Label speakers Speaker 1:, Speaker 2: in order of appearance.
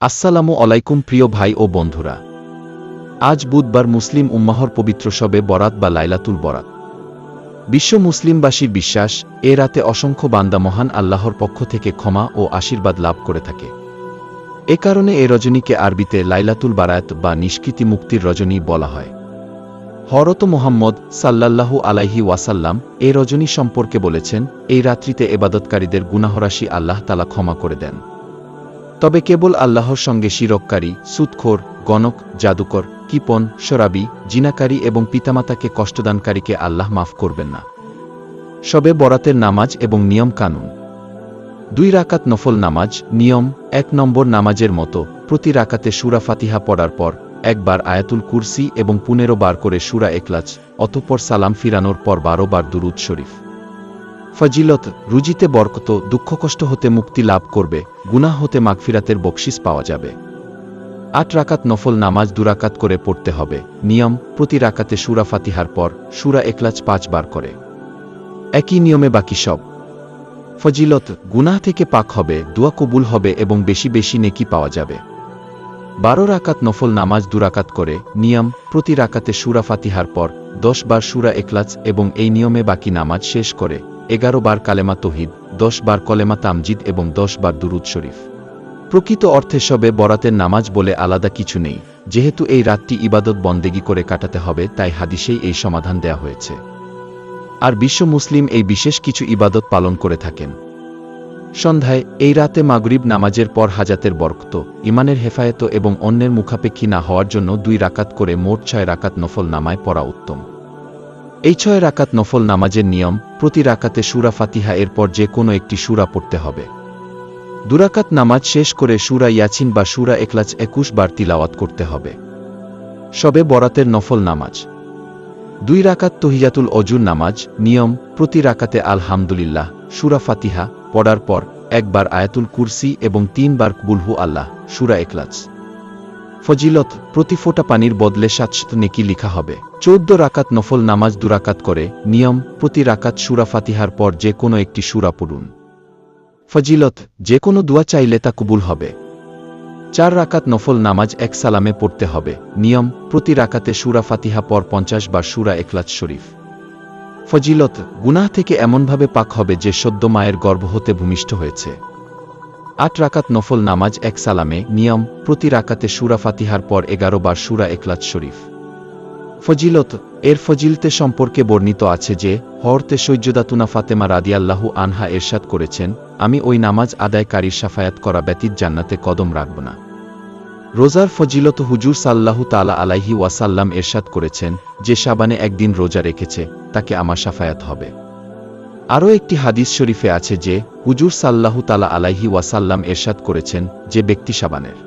Speaker 1: আসসালামু আলাইকুম প্রিয় ভাই ও বন্ধুরা। আজ বুধবার মুসলিম উম্মাহর পবিত্র সবে বরাত বা লাইলাতুল বরাত। বিশ্ব মুসলিমবাসীর বিশ্বাস, এ রাতে অসংখ্য বান্দা মহান আল্লাহর পক্ষ থেকে ক্ষমা ও আশীর্বাদ লাভ করে থাকে। এ কারণে এ রজনীকে আরবিতে লাইলাতুল বারায়াত বা নিষ্কৃতি মুক্তির রজনী বলা হয়। হরত মোহাম্মদ সাল্লাল্লাহু আলাইহি ওয়াসাল্লাম এ রজনী সম্পর্কে বলেছেন, এই রাত্রিতে এবাদতকারীদের গুনাহরাশি আল্লাহ তালা ক্ষমা করে দেন। তবে কেবল আল্লাহর সঙ্গে শিরককারী সুৎখোর গণক, জাদুকর, কিপন, শরাবি, জিনাকারী এবং পিতামাতাকে কষ্টদানকারীকে আল্লাহ মাফ করবেন না। সবে বরাতের নামাজ এবং নিয়ম কানুন। দুই রাকাত নফল নামাজ, নিয়ম, এক নম্বর নামাজের মতো প্রতি রাকাতে সুরা ফাতিহা পড়ার পর একবার আয়াতুল কুরসি এবং পুনেরো বার করে সুরা একলাচ অতঃপর সালাম ফিরানোর পর বারো বার দুরুদ শরীফ। ফজিলত, রুজিতে বরকত দুঃখ কষ্ট হতে মুক্তি লাভ করবে, গুনাহ হতে মাগফিরাতের বকশিস পাওয়া যাবে। আট রাকাত নফল নামাজ দুরাকাত করে পড়তে হবে, নিয়ম, প্রতি রাকাতে সুরা ফাতিহার পর সুরা একলাচ পাঁচবার করে। একই নিয়মে বাকি সব। ফজিলত, গুনাহ থেকে পাক হবে, দুয়া কবুল হবে এবং বেশি বেশি নেকি পাওয়া যাবে। বারো রাকাত নফল নামাজ দুরাকাত করে, নিয়ম, প্রতি রাকাতে সুরা ফাতিহার পর দশ বার সুরা একলাচ এবং এই নিয়মে বাকি নামাজ শেষ করে। এগারো বার কালেমা তহিদ, দশ বার কলেমা তামজিদ এবং দশ বার দুরুদ শরীফ। প্রকৃত অর্থে সবে বরাতের নামাজ বলে আলাদা কিছু নেই, যেহেতু এই রাতটি ইবাদত বন্দেগি করে কাটাতে হবে, তাই হাদিসেই এই সমাধান দেয়া হয়েছে। আর বিশ্ব মুসলিম এই বিশেষ কিছু ইবাদত পালন করে থাকেন। সন্ধ্যায়, এই রাতে মাগরিব নামাজের পর হাজাতের বরক্ত, ইমানের হেফায়ত এবং অন্যের মুখাপেক্ষী না হওয়ার জন্য দুই রাকাত করে মোট ছয় রাকাত নফল নামায় পড়া উত্তম। এই ছয় রাকাত নফল নামাজের নিয়ম প্রতি রাকাতে সুরা ফাতিহা এরপর যে কোনো একটি সুরা পড়তে হবে। দুরাকাত নামাজ শেষ করে সুরা ইয়াছিন বা সুরা একলাচ একুশ বার তিলাওয়াত করতে হবে। সবে বরাতের নফল নামাজ। দুই রাকাত তহিয়াতুল অজুর নামাজ, নিয়ম, প্রতি রাকাতে আলহামদুলিল্লাহ, সুরা ফাতিহা পড়ার পর একবার আয়াতুল কুরসি এবং তিনবার বুলহু আল্লাহ, সুরা একলাচ ফজিলত, প্রতি ফোঁটা পানির বদলে সাতশত নেকি লিখা হবে। চৌদ্দ রাকাত নফল নামাজ দুরাকাত করে, নিয়ম, প্রতি রাকাত সুরা ফাতিহার পর যে কোনো একটি সুরা পড়ুন। ফজিলত, যে কোনো দোয়া চাইলে তা কবুল হবে। চার রাকাত নফল নামাজ এক সালামে পড়তে হবে। নিয়ম, প্রতি রাকাতে সুরা ফাতিহা পর পঞ্চাশ বার সুরা একলাচ শরীফ। ফজিলত, গুনাহ থেকে এমনভাবে পাক হবে যে সদ্য মায়ের গর্ভ হতে ভূমিষ্ঠ হয়েছে। আট রাকাত নফল নামাজ এক সালামে, নিয়ম, প্রতি রাকাতে সুরা ফাতিহার পর এগারো বার সুরা একলাচ শরীফ। ফজিলত, এর ফজিলতে সম্পর্কে বর্ণিত আছে যে, হরতে সৈয়দাতুনা ফাতেমা রাদিয়াল্লাহু আনহা এরশাদ করেছেন, আমি ওই নামাজ আদায়কারীর সাফায়াত করা ব্যতীত জান্নাতে কদম রাখব না। রোজার ফজিলত হুজুর সাল্লাহু তালা আলাইহি ওয়াসাল্লাম এরশাদ করেছেন, যে সাবানে একদিন রোজা রেখেছে, তাকে আমার সাফায়াত হবে। আরও একটি হাদিস শরীফে আছে যে, হুজুর সাল্লাহু তালা আলাইহি ওয়াসাল্লাম এরশাদ করেছেন যে ব্যক্তি সাবানের।